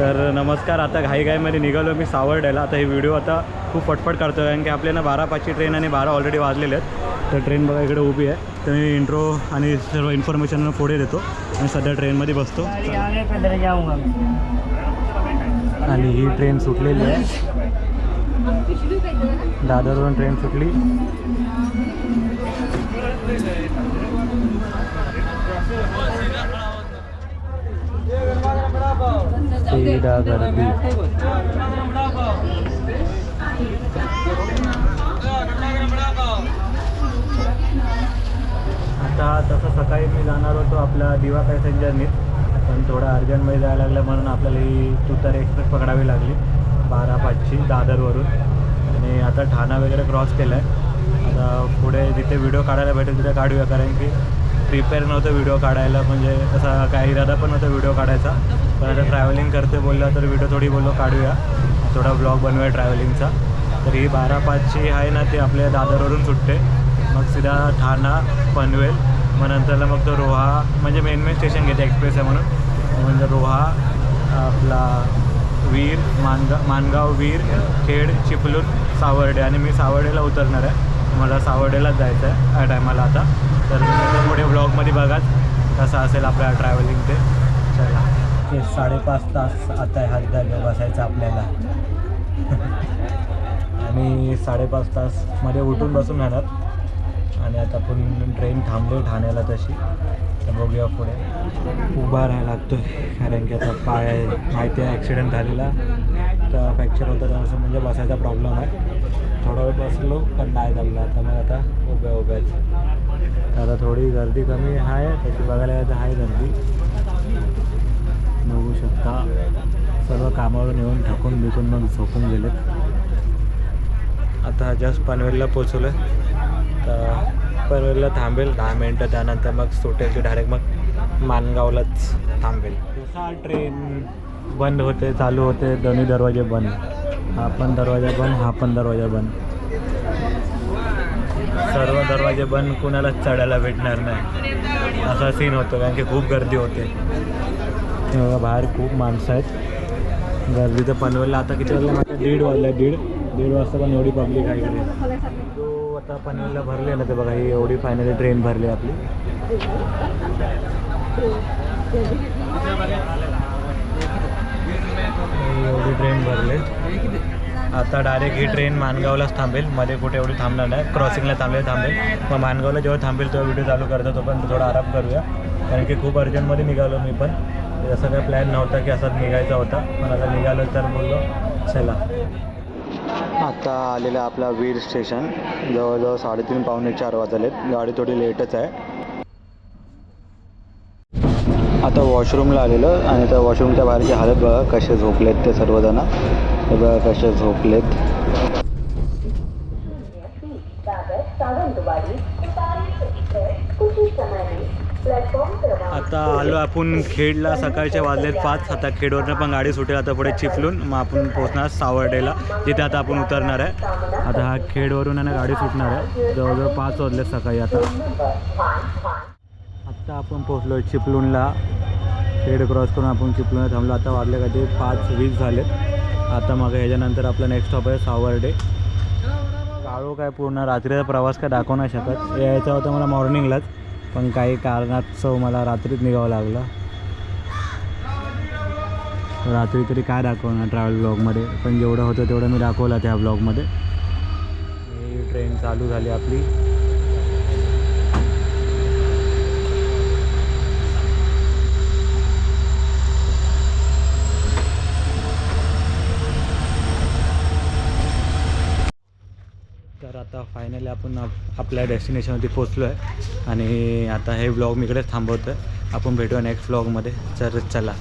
तर नमस्कार आता घाईघाईमध्ये निघालो मी सावर्डेला. आता हे व्हिडिओ आता खूप फटफट करतो कारण की आपल्याला बारा पाचची ट्रेन आणि बारा ऑलरेडी वाजलेले आहेत. तर ट्रेन बघा इकडे उभी आहे. तर मी इंट्रो आणि सर्व इन्फॉर्मेशन पुढे देतो आणि सध्या ट्रेनमध्ये बसतो. आणि ही ट्रेन सुटलेली आहे. दादरवरून ट्रेन सुटली. क्रीडा गर्दी आता तसं सकाळी मी जाणार होतो आपल्या दिवा पॅसेंजरने. पण थोडं अर्जंटमध्ये जायला लागलं म्हणून आपल्याला ही तुतार एक्सप्रेस पकडावी लागली. बारा पाचची दादरवरून. आणि आता ठाणा वगैरे क्रॉस केलं आहे आता पुढे जिथे व्हिडिओ काढायला भेटेल तिथे काढूया. कारण की प्रिपेअर नव्हतं व्हिडिओ काढायला म्हणजे असा काही इरादा पण नव्हता व्हिडिओ काढायचा. पण आता ट्रॅव्हलिंग करते बोलला तर व्हिडिओ थोडी बोललो काढूया. थोडा ब्लॉग बनवूया ट्रॅव्हलिंगचा तर ही बारा पाचची आहे ना ती आपल्या दादरवरून सुटते. मग सीधा ठाणा पनवेल मग नंतरला मग तो रोहा म्हणजे मेन मेन स्टेशन घेते एक्सप्रेस आहे म्हणून. म्हणजे रोहा आपला वीर मानगा मानगाव वीर खेड चिपलून सावर्डे. आणि मी सावर्डेला उतरणार आहे. मला सावर्डेलाच जायचं आहे या टायमाला आता. तर तुम्ही पुढे ब्लॉगमध्ये बघाच कसं असेल आपल्या ट्रॅव्हलिंग ते. चला. ते साडेपाच तास आता हात जागे बसायचं आपल्याला. आणि साडेपाच तासमध्ये उठून बसून राहणार. आणि आता पण ट्रेन थांबली ठाण्याला तशी. तर बघूया पुढे. उभा राहायला लागतो कारण की आता पाय माहिती आहे ॲक्सिडेंट झालेला. तर फ्रॅक्चर होतं तर असं म्हणजे बसायचा प्रॉब्लेम आहे. थोडा वेळ बसलो पण नाही जमलं आता मग आता उभ्या उभ्याच आता थोडी गर्दी कमी आहे तशी बघायला गेलं तर आहे गर्दी. बघू शकता. सर्व कामावरून येऊन थकून बिकून मग झोपून गेलेत. आता जस्ट पनवेलला पोचलो तर पनवेलला थांबेल दहा मिनटं त्यानंतर मग सुटेल की डायरेक्ट मग मानगावलाच थांबेल. जसा ट्रेन बंद होते चालू होते दोन्ही दरवाजे बंद. हा पण दरवाजा बंद हा पण दरवाजा बंद. सर्व दरवाजे बंद कुणालाच चढायला भेटणार नाही. असा सीन होतो कारण की खूप गर्दी होते. बघा बाहेर खूप माणसं आहेत. गर्दी तर पनवेलला आता किती वाजलं? माझ्या दीड वाजल्या दीड दीड वाजता पण एवढी पब्लिक आहे इकडे. तो आता पनवेलला भरले ना ते बघा ही एवढी फायनली ट्रेन भरली आपली. एवढी ट्रेन भरले. आता डायरेक्ट ही ट्रेन मानगावलाच थांबेल. मध्ये कुठे एवढी थांबणार नाही. क्रॉसिंगला थांबेल थांबेल. मग मानगावला जेव्हा थांबेल तेव्हा व्हिडिओ चालू करतो तो पण थोडा आराम करूया. कारण की खूप अर्जंटमध्ये निघालो मी पण. असं काही प्लॅन नव्हता की असाच निघायचा होता. पण आता निघालो तर बोललो चला. आता आलेलं आपला वीर स्टेशन जवळजवळ साडेतीन पावणे चार वाजलेत. गाडी थोडी लेटच आहे. आता वॉशरूमला आलेलं आणि त्या वॉशरूमच्या बाहेरची हालत बघा कसे झोपलेत ते सर्वजण. बघा कसे झोपलेत? आता आलो आपण खेडला सकाळच्या वाजलेत पाच. आता खेडवरनं पण गाडी सुटेल आता पुढे चिपलून. मग आपण पोहोचणार सावर्डेला. जिथे आता आपण उतरणार आहे. आता हा खेडवरून आहे ना गाडी सुटणार आहे. जवळजवळ पाच वाजले सकाळी आता. आत्ता आपण पोचलो आहे खेड क्रॉस करून आपण चिपलूणला थांबलो. आता वाजले का ते पाच वीस झालेत. आता मग ह्याच्यानंतर आपला नेक्स्ट स्टॉप आहे सावर्डे. काळो काय पूर्ण रात्रीचा प्रवास काय दाखवू नाही शकत. यायचा होता मला मॉर्निंगलाच पण काही कारणास्तव मला रात्रीच निघावं लागलं. रात्री तरी काय दाखवणार ट्रॅव्हल ब्लॉगमध्ये पण जेवढं होतं तेवढं मी दाखवलं त्या ब्लॉगमध्ये ही ट्रेन चालू झाली आपली तर आता फायनली आपण आपल्या डेस्टिनेशनवरती पोचलो आहे आणि आता हे ब्लॉग मी इकडेच थांबवतो आहे आपण भेटूया नेक्स्ट ब्लॉगमध्ये तर चला.